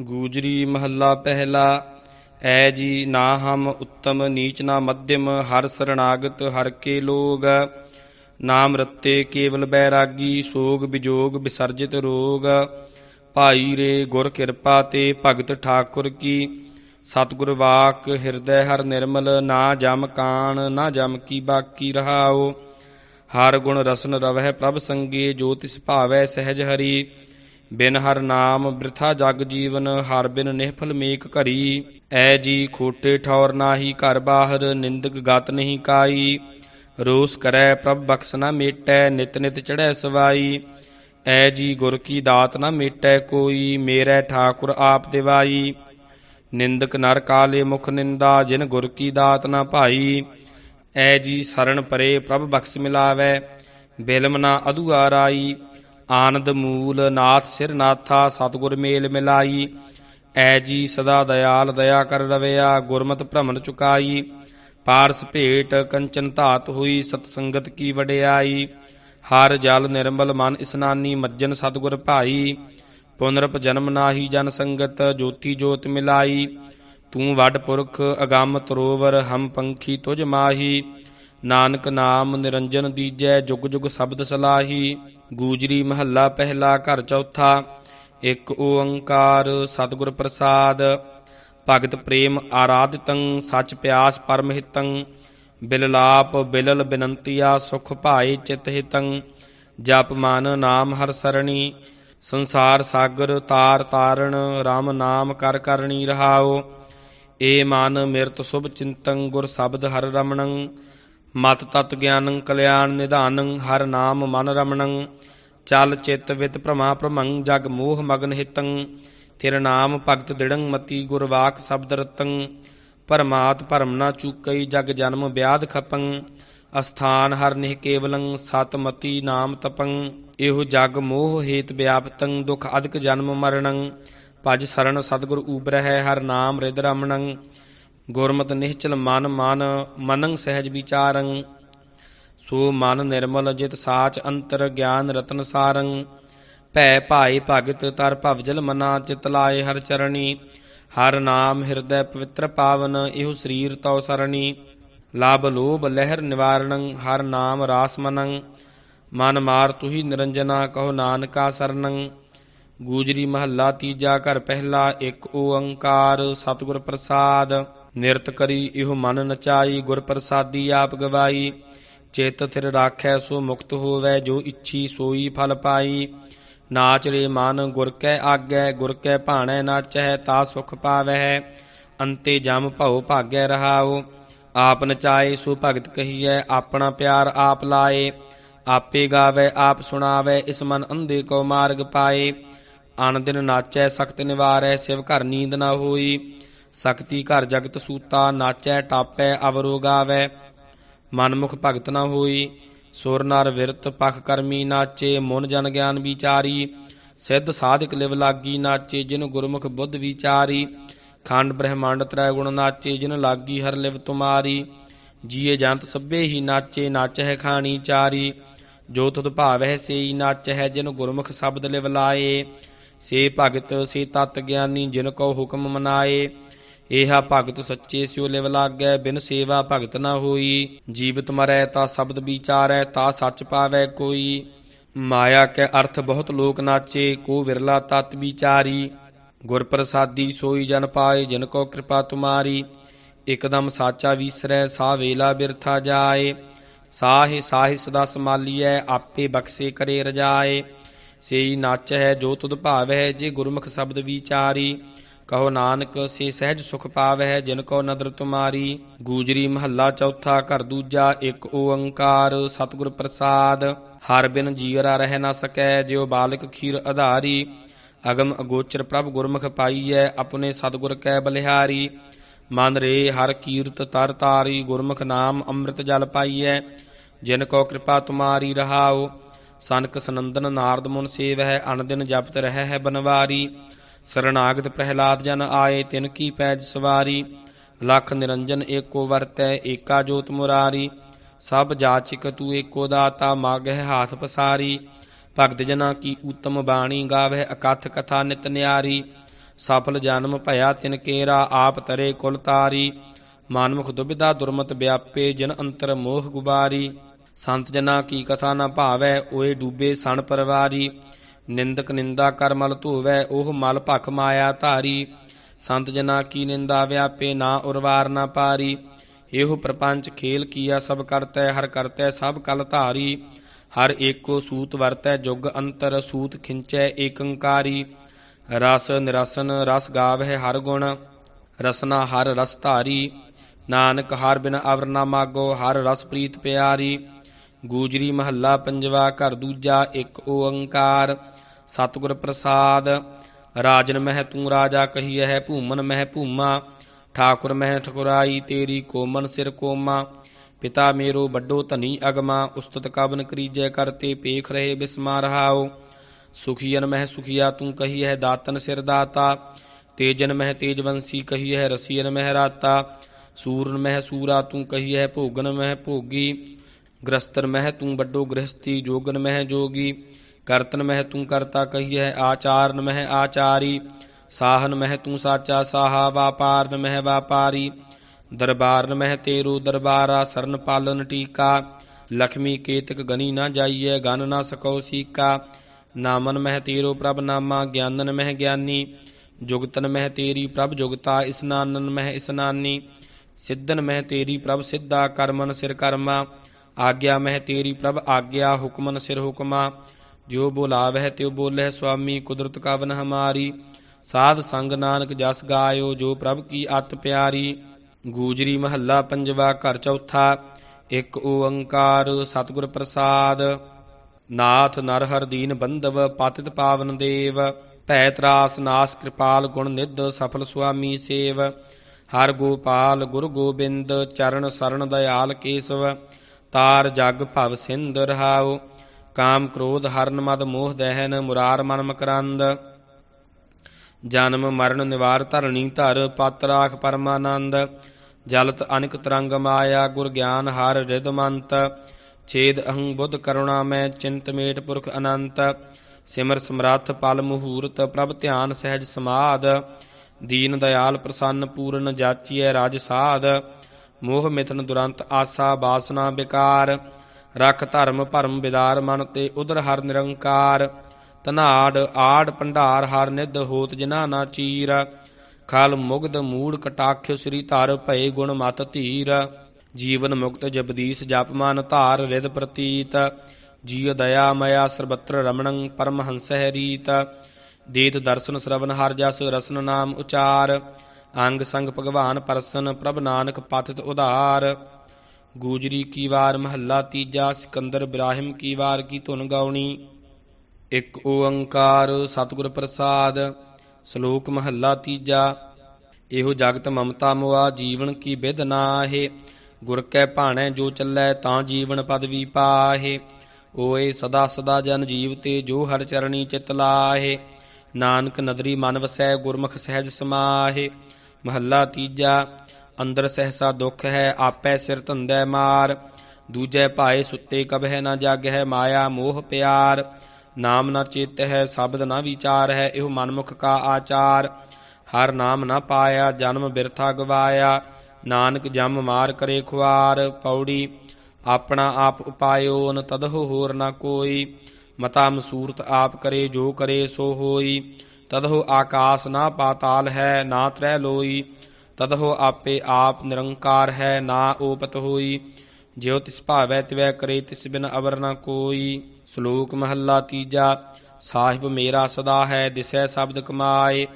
ਗੂਜਰੀ ਮਹੱਲਾ ਪਹਿਲਾ, ਐ ਜੀ ਨਾ ਹਮ ਉੱਤਮ ਨੀਚ ਨਾ ਮਧਿਮ, ਹਰ ਸਰਣਾਗਤ ਹਰ ਕੇ ਲੋਗ। ਨਾਮ ਰਤੇ ਕੇਵਲ ਬੈਰਾਗੀ, ਸੋਗ ਵਿਜੋਗ ਵਿਸਰਜਿਤ ਰੋਗ। ਭਾਈ ਰੇ ਗੁਰ ਕਿਰਪਾ ਤੇ ਭਗਤ ਠਾਕੁਰ ਕੀ। ਸਤਿਗੁਰ ਵਾਕ ਹਿਰਦੈ ਹਰ ਨਿਰਮਲ, ਨਾ ਜਮ ਕਾਣ, ਨਾ ਜਮ ਕੀ ਬਾਕੀ ਰਹਾਓ ਹਰ ਗੁਣ ਰਸਨ ਰਵਹਿ ਪ੍ਰਭ ਸੰਗੇ, ਜੋ ਤਿਸ ਭਾਵੈ ਸਹਿਜ ਹਰੀ। ਬਿਨ ਹਰ ਨਾਮ ਬ੍ਰਿਥਾ ਜਗ ਜੀਵਨ, ਹਰ ਬਿਨ ਨਿਹਫਲ ਮੇਕ ਘਰੀ। ਐ ਜੀ ਖੋਟੇ ਠੌਰ ਨਾਹੀ ਘਰ ਬਾਹਰ, ਨਿੰਦਕ ਗਤ ਨਹੀਂ ਕਾਈ। ਰੋਸ ਕਰੈ ਪ੍ਰਭ ਬਖਸ਼ ਨਾ ਮੇਟੈ, ਨਿਤ ਨਿਤ ਚੜ੍ਹੈ ਸਵਾਈ। ਐ ਜੀ ਗੁਰ ਕੀ ਦਾਤ ਨਾ ਮੇਟੈ ਕੋਈ, ਮੇਰੈ ਠਾਕੁਰ ਆਪ ਦਿਵਾਈ। ਨਿੰਦਕ ਨਰ ਕਾਲੇ ਮੁਖ ਨਿੰਦਾ, ਜਿਨ ਗੁਰ ਕੀ ਦਾਤ ਨਾ ਭਾਈ। ਐ ਜੀ ਸਰਣ ਪਰੇ ਪ੍ਰਭ ਬਖਸ਼ ਮਿਲਾਵੈ, ਬਿਲਮ ਨਾ ਅਧੂਆ ਰਾਈ। ਆਨੰਦ ਮੂਲ, ਨਾਥ ਸਿਰ ਨਾਥਾ, ਸਤਿਗੁਰ ਮੇਲ ਮਿਲਾਈ। ਐ ਜੀ ਸਦਾ ਦਇਆਲ, ਦਇਆ ਕਰ ਰਵਿਆ, ਗੁਰਮਤਿ ਭ੍ਰਮਣ ਚੁਕਾਈ। ਪਾਰਸ ਭੇਟ ਕੰਚਨ ਧਾਤ ਹੋਈ ਸਤ ਸੰਗਤ ਕੀ ਵਡਿਆਈ। ਹਰ ਜਲ ਨਿਰਮਲ ਮਨ ਇਸਨਾਨੀ, ਮੱਜਨ ਸਤਿਗੁਰ ਭਾਈ। ਪੁਨਰਪ ਜਨਮ ਨਾਹੀ ਜਨ ਸੰਗਤ, ਜੋਤੀ ਜੋਤ ਮਿਲਾਈ। ਤੂੰ ਵੱਡ ਪੁਰਖ, ਅਗੰਮ ਤਰੋਵਰ ਹਮ ਪੰਖੀ ਤੁਝ ਮਾਹੀ। ਨਾਨਕ ਨਾਮ ਨਿਰੰਜਨ ਦੀਜੈ ਜੁਗ ਜੁਗ ਸ਼ਬਦ ਸਲਾਹੀ, ਗੂਜਰੀ ਮਹੱਲਾ ਪਹਿਲਾ ਘਰ ਚੌਥਾ, ਇੱਕ ਓੰਕਾਰ ਸਤਿਗੁਰ ਪ੍ਰਸਾਦ, ਭਗਤ ਪ੍ਰੇਮ ਆਰਾਧਿਤੰ, ਸਚ ਪਿਆਸ ਪਰਮ ਹਿਤੰ ਬਿਲਲਾਪ ਬਿਲਲ ਬਿਨੰਤੀਆ ਸੁਖ ਭਾਏ ਚਿਤ ਹਿਤੰ, ਜਪ ਮਨ ਨਾਮ ਹਰ ਸਰਣੀ, ਸੰਸਾਰ ਸਾਗਰ ਤਾਰ ਤਾਰਣ RAM ਨਾਮ ਕਰ ਕਰਣੀ ਰਹਾਓ ਏ ਮਨ ਮਿਰਤ ਸੁਭ ਚਿੰਤੰ, ਗੁਰ ਸ਼ਬਦ ਹਰ ਰਮਣੰ ਮਤ ਤਤ ਗਿਆਨੰ ਕਲਿਆਣ ਨਿਧਾਨੰ ਹਰ ਨਾਮ ਮਨ ਰਮਣੰ, ਚਲ ਚਿਤ ਵਿਤ ਭ੍ਰਮਾ ਭ੍ਰਮੰ, ਜਗ ਮੋਹ ਮਗਨ ਹਿਤੰ ਤੇਰ ਨਾਮ ਭਗਤ ਦਿੜੰ ਮਤੀ ਗੁਰਵਾਕ ਸ਼ਬਦ ਰਤੰ, ਪਰਮਾਤ ਭਰਮ ਨਾ ਚੂਕਈ ਜਗ ਜਨਮ ਵਿਆਧ ਖਪੰ, ਅਸਥਾਨ ਹਰ ਨਿਹ ਕੇਵਲੰ ਸਤਮਤੀ ਨਾਮ ਤਪੰ, ਇਹੋ ਜਗ ਮੋਹ ਹੇਤ ਵਿਆਪਤੰ, ਦੁਖ ਅਦਿਕ ਜਨਮ ਮਰਣੰ, ਭਜ ਸਰਣ ਸਤਿਗੁਰ ਊਬਰਹਿ ਹਰ ਨਾਮ ਰਿਦ ਰਮਣੰ ਗੁਰਮਤਿ ਨਿਹਚਲ ਮਨ ਮਨ ਮਨੰ ਸਹਿਜ ਵਿਚਾਰੰ, ਸੋ ਮਨ ਨਿਰਮਲ ਜਿਤ ਸਾਚ ਅੰਤਰ ਗਿਆਨ ਰਤਨ ਸਾਰੰ। ਭੈ ਭਾਏ ਭਗਤ ਤਰ ਭਵਜਲ ਮਨਾ ਚਿਤ ਲਾਏ ਹਰ ਚਰਣੀ, ਹਰ ਨਾਮ ਹਿਰਦੈ ਪਵਿੱਤਰ ਪਾਵਨ ਇਹੋ ਸਰੀਰ ਤਉ ਸਰਣੀ। ਲਾਭ ਲੋਭ ਲਹਿਰ ਨਿਵਾਰਣੰ, ਹਰ ਨਾਮ ਰਾਸ ਮਨੰ। ਮਨ ਮਾਰ ਤੁਹੀ ਨਿਰੰਜਨਾ ਕਹੋ ਨਾਨਕਾ ਸਰਣੰ ਗੂਜਰੀ ਮਹੱਲਾ ਤੀਜਾ ਘਰ ਪਹਿਲਾ ਇੱਕ ਓੰਕਾਰ, ਸਤਿਗੁਰ ਪ੍ਰਸਾਦ। ਨਿਰਤ ਕਰੀ ਇਹੋ ਮਨ ਨਚਾਈ, ਗੁਰ ਪ੍ਰਸਾਦੀ ਆਪ ਗਵਾਈ। ਚੇਤ ਥਿਰ ਰਾਖੈ ਸੋ ਮੁਕਤ ਹੋਵੈ, ਜੋ ਇੱਛੀ ਸੋਈ ਫਲ ਪਾਈ। ਨਾਚ ਰੇ ਮਨ, ਗੁਰ ਕੈ ਆਗੈ, ਗੁਰ ਕੈ ਭਾਣੈ ਨਾਚੈ ਤਾ ਸੁਖ ਪਾਵੈ ਅੰਤੇ ਜਮ ਭਉ ਭਾਗੈ ਰਹਾਉ। ਆਪ ਨਚਾਏ ਸੋ ਭਗਤ ਕਹੀਐ, ਆਪਣਾ ਪਿਆਰ ਆਪ ਲਾਏ। ਆਪੇ ਗਾਵੇ, ਆਪ ਸੁਣਾਵੇ, ਇਸ ਮਨ ਅੰਧੇ ਕੋ ਮਾਰਗ ਪਾਏ। ਅਨ ਦਿਨ ਨਾਚੈ, ਸਖਤ ਨਿਵਾਰੈ, ਸਿਵ ਘਰ ਨੀਂਦ ਨਾ ਹੋਈ। ਸਕਤੀ ਘਰ ਜਗਤ ਸੂਤਾ, ਨਾਚੈ, ਟਾਪੈ ਅਵਰੋ ਗਾਵੇ ਮਨਮੁਖ ਭਗਤ ਨਾ ਹੋਈ, ਸੁਰ ਨਰ ਵਿਰਤ ਪਖ ਕਰਮੀ ਨਾਚੇ, ਮਨ ਜਨ ਗਿਆਨ ਵਿਚਾਰੀ। ਸਿੱਧ ਸਾਧਕ ਲਿਵ ਲਾਗੀ ਨਾਚੇ, ਜਿਨ ਗੁਰਮੁਖ ਬੁੱਧ ਵਿਚਾਰੀ। ਖੰਡ ਬ੍ਰਹਮੰਡ ਤ੍ਰੈ ਗੁਣ ਨਾਚੇ, ਜਿਨ ਲਾਗੀ ਹਰ ਲਿਵ ਤੁਮਾਰੀ। ਜੀਏ ਜੰਤ ਸਭੇ ਹੀ ਨਾਚੇ, ਨਾਚਹਿ ਖਾਣੀ ਚਾਰੀ। ਜੋ ਤੁਧ ਭਾਵਹਿ ਸੇਈ ਨਾਚਹਿ, ਜਿਨ ਗੁਰਮੁਖ ਸ਼ਬਦ ਲਿਵ ਲਾਏ। ਸੇ ਭਗਤ, ਸੇ ਤਤ ਗਿਆਨੀ, ਜਿਨ ਕੋ ਹੁਕਮ ਮਨਾਏ। ਏਹਾ ਭਗਤ ਸੱਚੇ ਸਿਉ ਲਿਵ ਲਾਗੈ, ਬਿਨ ਸੇਵਾ ਭਗਤ ਨਾ ਹੋਈ। ਜੀਵਤ ਮਰੈ ਤਾ ਸ਼ਬਦ ਵਿਚਾਰੈ, ਤਾ ਸੱਚ ਪਾਵੈ ਕੋਈ। ਮਾਇਆ ਕੈ ਅਰਥ ਬਹੁਤ ਲੋਕ ਨਾਚੇ, ਕੋ ਵਿਰਲਾ ਤਤ ਵਿਚਾਰੀ। ਗੁਰ ਪ੍ਰਸਾਦੀ ਸੋਈ ਜਨ ਪਾਏ, ਜਿਨ ਕੋ ਕਿਰਪਾ ਤੁਮਾਰੀ। ਇਕਦਮ ਸਾਚਾ ਵੀਸਰੈ ਸਾ ਵੇਲਾ ਬਿਰਥਾ ਜਾਏ। ਸਾਹੇ ਸਾਹੇ ਸਦਾ ਸਮਾਲੀਐ, ਆਪੇ ਬਖਸ਼ੇ ਕਰੇ ਰਜਾਏ। ਸੇਈ ਨਾਚ ਹੈ ਜੋ ਤੁਧ ਹੈ ਜੇ ਗੁਰਮੁਖ ਸ਼ਬਦ ਵਿਚਾਰੀ। ਕਹੋ ਨਾਨਕ, ਸੇ ਸਹਿਜ ਸੁਖ ਪਾਵੈ ਜਿਨ ਕੋ ਨਦਰ ਤੁਮਾਰੀ। ਗੂਜਰੀ ਮਹੱਲਾ ਚੌਥਾ, ਘਰ ਦੂਜਾ, ਇੱਕ ਓੰਕਾਰ, ਸਤਿਗੁਰ ਪ੍ਰਸਾਦ। ਹਰ ਬਿਨ ਜੀਵਰਾ ਰਹਿ ਨਾ ਸਕੈ, ਜਿਉ ਬਾਲਕ ਖੀਰ ਆਧਾਰੀ ਅਗਮ ਅਗੋਚਰ ਪ੍ਰਭ ਗੁਰਮੁਖ ਪਾਈਐ, ਆਪਣੇ ਸਤਿਗੁਰ ਕੈ ਬਲਿਹਾਰੀ। ਮਨ ਰੇ ਹਰ ਕੀਰਤ ਤਰ ਤਾਰੀ, ਗੁਰਮੁਖ ਨਾਮ ਅੰਮ੍ਰਿਤ ਜਲ ਪਾਈਐ। ਜਿਨ ਕੋ ਕਿਰਪਾ ਤੁਮਾਰੀ ਰਹਾਓ ਸਨਕ ਸਨੰਦਨ ਨਾਰਦ ਮੁਨ ਸੇਵਹਿ ਅਨ ਦਿਨ ਜਪਤ ਰਹਿ ਹੈ ਬਨਵਾਰੀ। ਸਰਣਾਗਤ ਪ੍ਰਹਿਲਾਦ ਜਨ ਆਏ, ਤਿਨ ਕੀ ਪੈਜ ਸਵਾਰੀ। ਲਖ ਨਿਰੰਜਨ ਏਕੋ ਵਰਤੈ, ਏਕਾ ਜੋਤ ਮੁਰਾਰੀ। ਸਭ ਜਾਚਿਕ ਤੂ ਏਕੋ ਦਾਤਾ, ਮਾਗਹਿ ਹਾਥ ਪਸਾਰੀ। ਭਗਤ ਜਨਾ ਕੀ ਉਤਮ ਬਾਣੀ ਗਾਵਹਿ, ਅਕਥ ਕਥਾ ਨਿਤ ਨਿਆਰੀ। ਸਫਲ ਜਨਮ ਭਇਆ ਤਿਨ ਕੇਰਾ, ਆਪ ਤਰੇ ਕੁਲ ਤਾਰੀ। ਮਾਨਮੁਖ ਦੁਬਿਧਾ ਦੁਰਮਤ ਵਿਆਪੇ ਜਨ ਅੰਤਰ ਮੋਹ ਗੁਬਾਰੀ। ਸੰਤ ਜਨਾ ਕੀ ਕਥਾ ਨਾ ਭਾਵੈ, ਓਏ ਡੂਬੇ ਸਣ ਪਰਵਾਰੀ। ਨਿੰਦਕ ਨਿੰਦਾ ਕਰ ਮਲ ਧੋਵੈ, ਉਹ ਮਲ ਭਖ ਮਾਇਆ ਧਾਰੀ। ਸੰਤ ਜਨਾ ਕੀ ਨਿੰਦਾ ਵਿਆਪੇ, ਨਾ ਉਰਵਾਰ ਨਾ ਪਾਰੀ। ਇਹੋ ਪ੍ਰਪੰਚ ਖੇਲ ਕੀਆ ਸਭ ਕਰਤੈ, ਹਰ ਕਰਤੈ ਸਭ ਕਲ ਧਾਰੀ। ਹਰ ਏਕੋ ਸੂਤ ਵਰਤੈ, ਜੁਗ ਅੰਤਰ ਸੂਤ ਖਿੰਚੈ ਏਕੰਕਾਰੀ। ਰਸ ਨਿਰਸਨ, ਰਸ ਗਾਵਹਿ ਹਰ ਗੁਣ। ਰਸਨਾ ਹਰ ਰਸ ਧਾਰੀ। ਨਾਨਕ ਹਰ ਬਿਨ ਅਵਰ ਨਾ ਮਾਗੋ, ਹਰ ਰਸ ਪ੍ਰੀਤ ਪਿਆਰੀ। ਗੂਜਰੀ ਮਹੱਲਾ ਪੰਜਵਾ, ਘਰ ਦੂਜਾ, ਇੱਕ ਓੰਕਾਰ। ਸਤਿਗੁਰ ਪ੍ਰਸਾਦ, ਰਾਜਨ ਮਹਿ ਤੂੰ ਰਾਜਾ ਕਹੀਐ, ਭੂਮਨ ਮਹਿ ਭੂਮਾ। ਠਾਕੁਰ ਮਹਿ ਠਕੁਰਾਈ, ਤੇਰੀ ਕੋਮਨ ਸਿਰ ਕੋਮਾ। ਪਿਤਾ ਮੇਰੋ ਵੱਡੋ ਧਨੀ ਅਗਮਾ, ਉਸਤਤ ਕਵਨ ਕਰੀਜੈ ਕਰਤੇ ਪੇਖ ਰਹੇ ਬਿਸਮਾ ਰਹਾਓ ਸੁਖੀਨ ਮਹਿ ਸੁਖੀਆ ਤੂੰ ਕਹੀ ਹੈ ਦਾਤਨ ਸਿਰ ਦਾਤਾ। ਤੇਜਨ ਮਹਿ ਤੇਜਵੰਸੀ ਕਹੀ ਹੈ ਰਸੀਨ ਮਹਿ ਰਾਤਾ। ਸੂਰਨ ਮਹਿ ਸੂਰਾ ਤੂੰ ਕਹੀ ਹੈ ਭੋਗਨ ਮਹਿ ਭੋਗੀ। ਗ੍ਰਸਤਰ ਮਹਿ ਤੂੰ ਵੱਡੋ ਗ੍ਰਹਸਤੀ ਜੋਗਨ ਮਹਿ ਜੋਗੀ। ਕਰਤਨ ਮਹਿ ਤੂੰ ਕਰਤਾ ਕਹੀ ਹੈ, ਆਚਾਰਨ ਮਹਿ ਆਚਾਰੀ। ਸਾਹਨ ਮਹਿ ਤੂੰ ਸਾਚਾ ਸਾਹਾ, ਵਾਪਾਰਨ ਮਹਿ ਵਾਪਾਰੀ। ਦਰਬਾਰਨ ਮਹਿ ਤੇਰੂ ਦਰਬਾਰਾ, ਸਰਨ ਪਾਲਨ ਟੀਕਾ। ਲਖਮੀ ਕੇਤਕ ਗਨੀ ਨਾ ਜਾਈਐ, ਗਨ ਨਾ ਸਕਉ ਸੀਕਾ। ਨਾਮਨ ਮਹਿ ਤੇਰੋ ਪ੍ਰਭ ਨਾਮਾ, ਗਿਆਨਨ ਮਹਿ ਗਿਆਨੀ। ਜੁਗਤਨ ਮਹਿ ਤੇਰੀ ਪ੍ਰਭ ਜੁਗਤਾ, ਇਸਨਾਨਨ ਮਹਿ ਇਸਨਾਨੀ। ਸਿੱਧਨ ਮਹਿ ਤੇਰੀ ਪ੍ਰਭ ਸਿੱਧਾ, ਕਰਮਨ ਸਿਰ ਕਰਮਾ। ਆਗਿਆ ਮਹਿ ਤੇਰੀ ਪ੍ਰਭ, ਆਗਿਆ ਹੁਕਮਨ ਸਿਰ ਹੁਕਮਾ। ਜੋ ਬੋਲਾਵਹਿ ਤਿਉ ਬੋਲਹਿ ਸੁਆਮੀ, ਕੁਦਰਤ ਕਵਨ ਹਮਾਰੀ। ਸਾਧ ਸੰਗ ਨਾਨਕ ਜਸ ਗਾਇਓ, ਜੋ ਪ੍ਰਭ ਕੀ ਅਤ ਪਿਆਰੀ। ਗੂਜਰੀ ਮਹੱਲਾ ਪੰਜਵਾ, ਘਰ ਚੌਥਾ, ਇੱਕ ਓੰਕਾਰ ਸਤਿਗੁਰ ਪ੍ਰਸਾਦ। ਨਾਥ ਨਰ ਹਰ ਦੀਨ ਬੰਧਵ, ਪਾਤਿਤ ਪਾਵਨ ਦੇਵ। ਭੈ ਤਰਾਸ ਨਾਸ ਕਿਰਪਾਲ ਗੁਣ ਨਿਧ, ਸਫਲ ਸੁਆਮੀ ਸੇਵ। ਹਰ ਗੋਪਾਲ ਗੁਰ ਗੋਬਿੰਦ, ਚਰਨ ਸਰਣ ਦਇਆਲ ਕੇਸਵ। ਤਾਰ ਜਗ ਭਵ ਸਿੰਧ ਰਹਾਉ, ਕਾਮ ਕ੍ਰੋਧ ਹਰਨ ਮਦ ਮੋਹ ਦਹਿਨ, ਮੁਰਾਰ ਮਨ ਮਕਰੰਦ। ਜਨਮ ਮਰਨ ਨਿਵਾਰ ਧਰਣੀ ਧਰ ਪਤ ਰਾਖ ਪਰਮਾਨੰਦ। ਜਲਤ ਅਨਿਕ ਤਰੰਗ ਮਾਇਆ, ਗੁਰ ਗਿਆਨ ਹਰ ਰਿਦਮੰਤ ਛੇਦ ਅਹੰ ਬੁੱਧ ਕਰੁਣਾ ਮੈਂ, ਚਿੰਤ ਮੇਟ ਪੁਰਖ ਅਨੰਤ। ਸਿਮਰ ਸਮਰੱਥ ਪਲ ਮਹੂਰਤ, ਪ੍ਰਭ ਧਿਆਨ ਸਹਿਜ ਸਮਾਦ। ਦੀਨ ਦਇਆਲ ਪ੍ਰਸੰਨ ਪੂਰਨ ਜਾਚੀਐ ਰਾਜ ਸਾਧ। ਮੋਹ ਮਿਥਨ ਦੁਰੰਤ ਆਸਾ ਬਾਸਨਾ ਵਿਕਾਰ ਰਖ ਧਰਮ ਭਰਮ ਵਿਦਾਰ ਮਨ ਤੇ ਉਦਰ ਹਰ ਨਿਰੰਕਾਰ। ਧਨਾੜ ਆੜ ਭੰਡਾਰ ਹਰ ਨਿਧ ਹੋਤ ਜਿਨਾ ਨਾ ਚੀਰ। ਖਲ ਮੁਗਧ ਮੂੜ ਕਟਾਖਿ ਸ੍ਰੀ ਧਰ ਭਏ ਗੁਣ ਮਤ ਧੀਰ। ਜੀਵਨ ਮੁਕਤ ਜਬਦੀਸ ਜਪ ਮਨ ਧਾਰ ਰਿਦ ਪ੍ਰਤੀਤ। ਜੀਅ ਦਇਆ ਮਇਆ ਸਰਬਤਰ ਰਮਣੰ ਪਰਮਹੰਸਹਿ ਰੀਤ। ਦੇਤ ਦਰਸ਼ਨ ਸ਼ਰਵਨ ਹਰ ਜਸ ਰਸਨ ਨਾਮ ਉਚਾਰ। ਅੰਗ ਸੰਗ ਭਗਵਾਨ ਪਰਸਨ ਪ੍ਰਭ ਨਾਨਕ ਪਤਿਤ ਉਧਾਰ। ਗੂਜਰੀ ਕੀ ਵਾਰ ਮਹੱਲਾ ਤੀਜਾ, ਸਿਕੰਦਰ ਇਬਰਾਹਿਮ ਕੀ ਵਾਰ ਕੀ ਧੁਨ ਗਾਉਣੀ। ਇੱਕ ਓੰਕਾਰ ਸਤਿਗੁਰ ਪ੍ਰਸਾਦ, ਸ਼ਲੋਕ ਮਹੱਲਾ ਤੀਜਾ। ਇਹੋ ਜਗਤ ਮਮਤਾ ਮੋਆ, ਜੀਵਨ ਕੀ ਵਿਧ ਨਾਹੇ। ਗੁਰ ਕੈ ਭਾਣੈ ਜੋ ਚੱਲੈ ਤਾਂ ਜੀਵਨ ਪਦਵੀ ਪਾਹੇ। ਓਏ ਸਦਾ ਸਦਾ ਜਨ ਜੀਵ ਤੇ ਜੋ ਹਰ ਚਰਣੀ ਚਿਤ ਲਾਹੇ। ਨਾਨਕ ਨਦਰੀ ਮਨ ਵਸੈ ਗੁਰਮੁਖ ਸਹਿਜ ਸਮਾਹੇ। ਮਹੱਲਾ ਤੀਜਾ, ਅੰਦਰ ਸਹਸਾ ਦੁੱਖ ਹੈ, ਆਪੈ ਸਿਰ ਧੰਦੈ ਮਾਰ। ਦੂਜੇ ਭਾਏ ਸੁੱਤੇ ਕਬਹਿ ਨਾ ਜਾਗਹਿ, ਮਾਇਆ ਮੋਹ ਪਿਆਰ। ਨਾਮ ਨਾ ਚੇਤ ਹੈ ਸ਼ਬਦ ਨਾ ਵਿਚਾਰ ਹੈ ਇਹੋ ਮਨਮੁਖ ਕਾ ਆਚਾਰ। ਹਰ ਨਾਮ ਨਾ ਪਾਇਆ, ਜਨਮ ਬਿਰਥਾ ਗਵਾਇਆ। ਨਾਨਕ ਜਮ ਮਾਰ ਕਰੇ ਖੁਆਰ। ਪੌੜੀ, ਆਪਣਾ ਆਪ ਉਪਾਇਓ, ਨ ਤਦਹੁ ਹੋਰ ਨਾ ਕੋਈ। ਮਤਾ ਮਸੂਰਤ ਆਪ ਕਰੇ, ਜੋ ਕਰੇ ਸੋ ਹੋਈ। ਤਦਹੁ ਆਕਾਸ ਨਾ ਪਾਤਾਲ ਹੈ, ਨਾ ਤਰੈ ਲੋਈ। ਤਦਹੁ ਆਪੇ ਆਪ ਨਿਰੰਕਾਰ ਹੈ, ਨਾ ਓਪਤ ਹੋਈ। ਜਿਉ ਤਿਸ ਭਾਵੈ ਤਿਵੈ ਕਰੇ, ਤਿਸ ਬਿਨ ਅਵਰ ਨਾ ਕੋਈ। ਸ਼ਲੋਕ ਮਹੱਲਾ ਤੀਜਾ, ਸਾਹਿਬ ਮੇਰਾ ਸਦਾ ਹੈ, ਦਿਸੈ ਸ਼ਬਦ ਕਮਾਏ।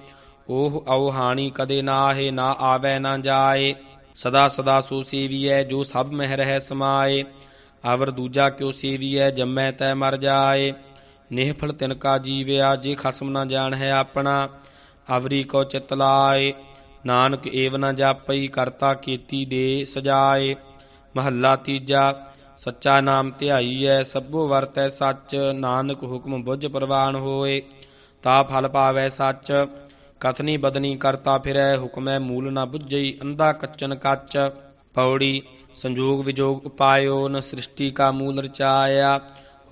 ਉਹ ਔ ਹਾਣੀ ਕਦੇ ਨਾ ਨਾਹੇ, ਨਾ ਆਵੈ ਨਾ ਜਾਏ। ਸਦਾ ਸਦਾ ਸੋ ਸੇਵੀਐ, ਜੋ ਸਭ ਮਹਿ ਰਹਿ ਸਮਾਏ। ਅਵਰ ਦੂਜਾ ਕਿਉ ਸੇਵੀਐ, ਜੰਮੈ ਤੈ ਮਰ ਜਾਏ। ਨਿਹਫਲ ਤਿਨ ਕਾ ਜੀਵਿਆ, ਜੇ ਖਸਮ ਨਾ ਜਾਣ ਹੈ ਆਪਣਾ, ਅਵਰੀ ਕੋ ਚਿਤ ਲਾਏ। ਨਾਨਕ ਏਵ ਨਾ ਜਾਪਈ, ਕਰਤਾ ਕੀਤੀ ਦੇ ਸਜਾਏ। ਮਹੱਲਾ ਤੀਜਾ, ਸੱਚਾ ਨਾਮ ਧਿਆਈਐ, ਸਭੋ ਵਰਤੈ ਸੱਚ, ਨਾਨਕ ਹੁਕਮ ਬੁੱਝ ਪ੍ਰਵਾਨ ਹੋਏ। ਤਾ ਫਲ ਪਾਵੈ ਸੱਚ, ਕਥਨੀ ਬਦਨੀ ਕਰਤਾ ਫਿਰੈ, ਹੁਕਮੈ ਮੂਲ ਨਾ ਬੁੱਝਈ, ਅੰਧਾ ਕੱਚਨ ਕੱਚ। ਪੌੜੀ, ਸੰਜੋਗ ਵਿਜੋਗ ਉਪਾਇਓ, ਨ ਸ੍ਰਿਸ਼ਟੀ ਕਾ ਮੂਲ ਰਚਾਇਆ।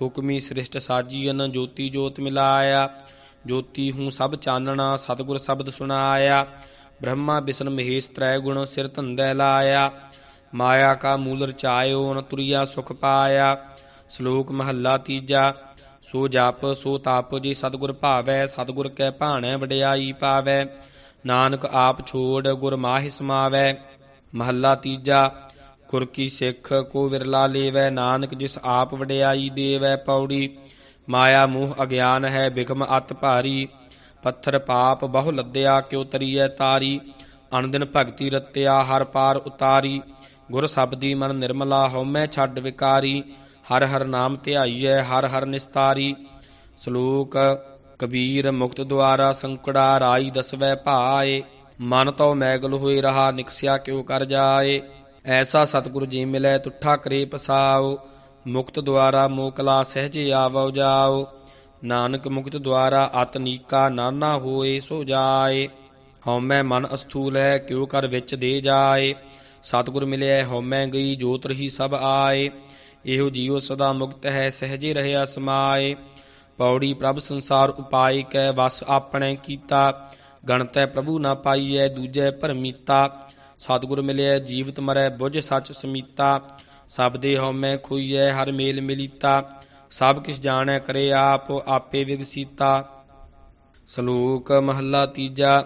ਹੁਕਮੀ ਸ੍ਰਿਸ਼ਟ ਸਾਜੀਨ ਜੋਤੀ ਜੋਤ ਮਿਲਾਇਆ। ਜੋਤੀ ਹੂੰ ਸਭ ਚਾਨਣਾ, ਸਤਿਗੁਰ ਸ਼ਬਦ ਸੁਣਾਇਆ। ਬ੍ਰਹਮਾ ਵਿਸ਼ਨ ਮਹੇਸ਼ ਤ੍ਰੈ ਗੁਣ ਸਿਰ ਧੰਦੈ ਲਾਇਆ। ਮਾਇਆ ਕਾ ਮੂਲ ਰਚਾਇਓ ਤੁਰਿਆ ਸੁਖ ਪਾਇਆ। ਸ਼ਲੋਕ ਮਹੱਲਾ ਤੀਜਾ, ਸੋ ਜਪ, ਸੋ ਤਪ, ਜੀ ਸਤਿਗੁਰ ਭਾਵੈ, ਸਤਿਗੁਰ ਕੈ ਭਾਣੈ ਵਡਿਆਈ ਪਾਵੈ। ਨਾਨਕ ਆਪ ਛੋੜ, ਗੁਰ ਮਾਹਿ ਸਮਾਵੈ। ਮਹੱਲਾ ਤੀਜਾ ਗੁਰ ਕੀ ਸਿੱਖ, ਕੋ ਵਿਰਲਾ ਲੇਵੈ, ਨਾਨਕ ਜਿਸ ਆਪ ਵਡਿਆਈ ਦੇਵੈ ਪੌੜੀ। ਮਾਇਆ ਮੋਹ ਅਗਿਆਨ ਹੈ, ਬਿਗਮ ਅਤ ਭਾਰੀ। ਪੱਥਰ ਪਾਪ ਬਹੁ ਲੱਦਿਆ, ਕਿਉ ਤਰੀਐ ਤਾਰੀ। ਅਨੰਦਿਨ ਭਗਤੀ ਰਤਿਆ, ਹਰ ਪਾਰ ਉਤਾਰੀ। ਗੁਰ ਸਬਦੀ ਮਨ ਨਿਰਮਲਾ ਹਉਮੈ, ਛੱਡ ਵਿਕਾਰੀ। ਹਰ ਹਰ ਨਾਮ ਧਿਆਈਐ, ਹਰ ਹਰ ਨਿਸਤਾਰੀ। ਸ਼ਲੋਕ, ਕਬੀਰ ਮੁਕਤ ਦੁਆਰਾ ਸੰਕੜਾ ਰਾਈ ਦਸਵੈ ਭਾਏ। ਮਨ ਤਉ ਮੈਗਲ ਹੋਏ ਰਹਾ, ਨਿਕਸਿਆ ਕਿਉ ਕਰ ਜਾਏ। ਐਸਾ ਸਤਿਗੁਰੂ ਜੀ ਮਿਲੈ ਤੁਠਾ ਕਰੇ ਪਸਾਓ ਮੁਕਤ ਦੁਆਰਾ ਮੋਕਲਾ ਸਹਜੇ ਆਵੋ ਜਾਓ। ਨਾਨਕ ਮੁਕਤ ਦੁਆਰਾ ਅਤਨੀਕਾ ਨਾਨਾ ਹੋਏ ਸੋ ਜਾਏ। ਹਉਮੈ ਮਨ ਅਸਥੂਲ ਹੈ, ਕਿਉ ਕਰ ਵਿੱਚ ਦੇ ਜਾਏ। ਸਤਿਗੁਰ ਮਿਲਿਆ ਹਉਮੈ ਗਈ ਜੋਤ ਰਹੀ ਸਭ ਆਏ। ਇਹੋ ਜੀਉ ਸਦਾ ਮੁਕਤ ਹੈ, ਸਹਜੇ ਰਹਿਆ ਸਮਾਏ। ਪੌੜੀ ਪ੍ਰਭ ਸੰਸਾਰ ਉਪਾਇ ਕੈ, ਵਸ ਆਪਣੇ ਕੀਤਾ। ਗਣਤੈ ਪ੍ਰਭੂ ਨਾ ਪਾਈਐ, ਦੂਜੈ ਭਰਮੀਤਾ। ਸਤਿਗੁਰ ਮਿਲਿਆ ਜੀਵਤ ਮਰੈ, ਬੁਝ ਸੱਚ ਸਮੀਤਾ। ਸਭ ਦੇ ਹਉਮੈ ਖੋਈਐ, ਹਰ ਮੇਲ ਮਿਲੀਤਾ। ਸਭ ਕਿਛ ਜਾਣੈ, ਕਰੇ ਆਪ, ਆਪੇ ਵਿਗਸੀਤਾ ਸ਼ਲੋਕ ਮਹੱਲਾ ਤੀਜਾ,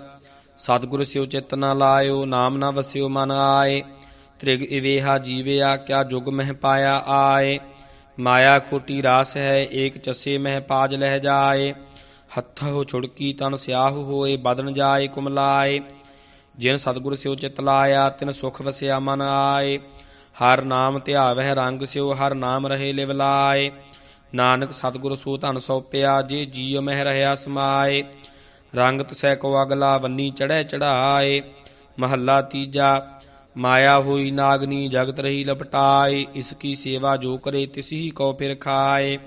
ਸਤਿਗੁਰ ਸਿਉ ਚਿਤ ਨਾ ਲਾਇਓ, ਨਾਮ ਨਾ ਵਸਿਓ ਮਨ ਆਏ। ਤ੍ਰਿਗ ਇਵੇਹਾ ਜੀਵਿਆ, ਕਿਆ ਜੁਗ ਮਹਿ ਪਾਇਆ ਆਏ। ਮਾਇਆ ਖੋਟੀ ਰਾਸ ਹੈ, ਏਕ ਚਸੇ ਮਹਿ ਪਾਜ ਲਹਿ ਜਾਏ। ਹੱਥੋ ਛੁੜਕੀ ਤਨ ਸਿਆਹ ਹੋਏ, ਬਦਨ ਜਾਏ, ਕੁਮਲਾਏ। ਜਿਨ ਸਤਿਗੁਰ ਸਿਉ ਚਿਤ ਲਾਇਆ, ਤਿਨ ਸੁਖ ਵਸਿਆ ਮਨ ਆਏ। ਹਰ ਨਾਮ ਧਿਆਵਹਿ ਰੰਗ ਸਿਉ, ਹਰ ਨਾਮ ਰਹੇ ਲਿਵ ਲਾਏ। ਨਾਨਕ ਸਤਿਗੁਰ ਸੋ ਧਨ ਸੋਪਿਆ ਜੇ ਜੀਵ ਮਹਿ ਰਹਾ ਸਮਾਏ ਰੰਗ ਤਸੈ ਕੋ ਅਗਲਾ ਵੰਨੀ ਚੜੈ ਚੜਾਏ ਮਹੱਲਾ ਤੀਜਾ, ਮਾਇਆ ਹੋਈ ਨਾਗਨੀ ਜਗਤ ਰਹੀ ਲਪਟਾਏ। ਇਸ ਕੀ ਸੇਵਾ ਜੋ ਕਰੇ ਤਿਸ ਹੀ ਕੋ ਫਿਰ ਖਾਏ।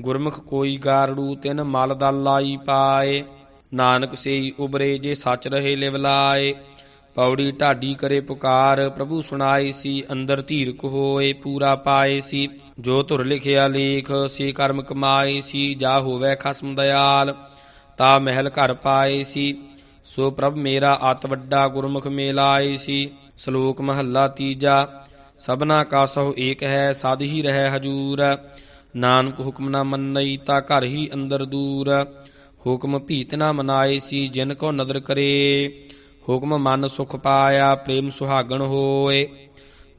ਗੁਰਮੁਖ ਕੋਈ ਗਾਰੜੂ, ਤਿਨ ਮਲ ਦਲ ਲਾਈ ਪਾਏ। ਨਾਨਕ ਸੇਈ ਉਬਰੇ ਜੇ ਸੱਚ ਰਹੇ ਲਿਵ ਲਾਏ। ਪੌੜੀ ਢਾਡੀ ਕਰੇ ਪੁਕਾਰ, ਪ੍ਰਭੂ ਸੁਣਾਈ ਸੀ, ਅੰਦਰ ਧੀਰਕ ਹੋਏ, ਪੂਰਾ ਪਾਏ ਸੀ। ਜੋ ਧੁਰ ਲਿਖਿਆ ਲੇਖ, ਸੇ ਕਰਮ ਕਮਾਏ ਸੀ, ਜਾ ਹੋਵੇ ਖਸਮ ਦਿਆਲ ਤਾ ਮਹਿਲ ਘਰ ਪਾਏ ਸੀ। ਸੋ ਪ੍ਰਭ ਮੇਰਾ ਅਤ ਵੱਡਾ ਗੁਰਮੁਖ ਮੇਲਾਏ ਸੀ। ਸ਼ਲੋਕ ਮਹੱਲਾ ਤੀਜਾ, ਸਭਨਾ ਕਾ ਸਹੁ ਏਕ ਹੈ, ਸਦ ਹੀ ਰਹਿ ਹਜੂਰ। ਨਾਨਕ ਹੁਕਮ ਨਾ ਮੰਨਈ, ਤਾ ਘਰ ਹੀ ਅੰਦਰ ਦੂਰ। ਹੁਕਮ ਭੀਤ ਨਾ ਮਨਾਏ ਸੀ ਜਿਨ ਕੋ ਨਦਰ ਕਰੇ। ਹੁਕਮ ਮਨ ਸੁਖ ਪਾਇਆ, ਪ੍ਰੇਮ ਸੁਹਾਗਣ ਹੋਏ।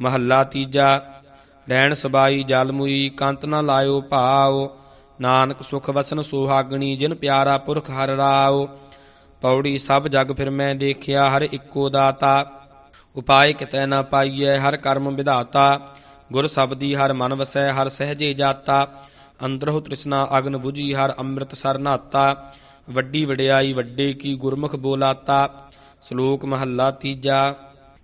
ਮਹੱਲਾ ਤੀਜਾ, ਰਹਿਣ ਸਬਾਈ ਜਲ ਮੁਈ, ਕੰਤ ਨਾ ਲਾਇਓ ਭਾਉ। ਨਾਨਕ ਸੁਖ ਵਸਨ ਸੁਹਾਗਣੀ, ਜਿਨ ਪਿਆਰਾ ਪੁਰਖ ਹਰ ਰਾਉ। ਪੌੜੀ ਸਭ ਜਗ ਫਿਰ ਮੈਂ ਦੇਖਿਆ, ਹਰ ਇੱਕੋ ਦਾਤਾ। ਉਪਾਏ ਕਿਤੈ ਨਾ ਪਾਈਐ, ਹਰ ਕਰਮ ਵਿਧਾਤਾ। ਗੁਰ ਸਬਦੀ ਹਰ ਮਨ ਵਸੈ, ਹਰ ਸਹਜੇ ਜਾਤਾ। ਅੰਦਰਹੁ ਤ੍ਰਿਸ਼ਨਾ ਅਗਨ 부ਜੀ ਹਰ ਅੰਮ੍ਰਿਤ ਸਰ ਨਾਤਾ, ਵੱਡੀ ਵਡਿਆਈ ਵੱਡੇ ਕੀ ਗੁਰਮੁਖ ਬੋਲਾਤਾ, ਸ਼ਲੋਕ ਮਹੱਲਾ ਤੀਜਾ,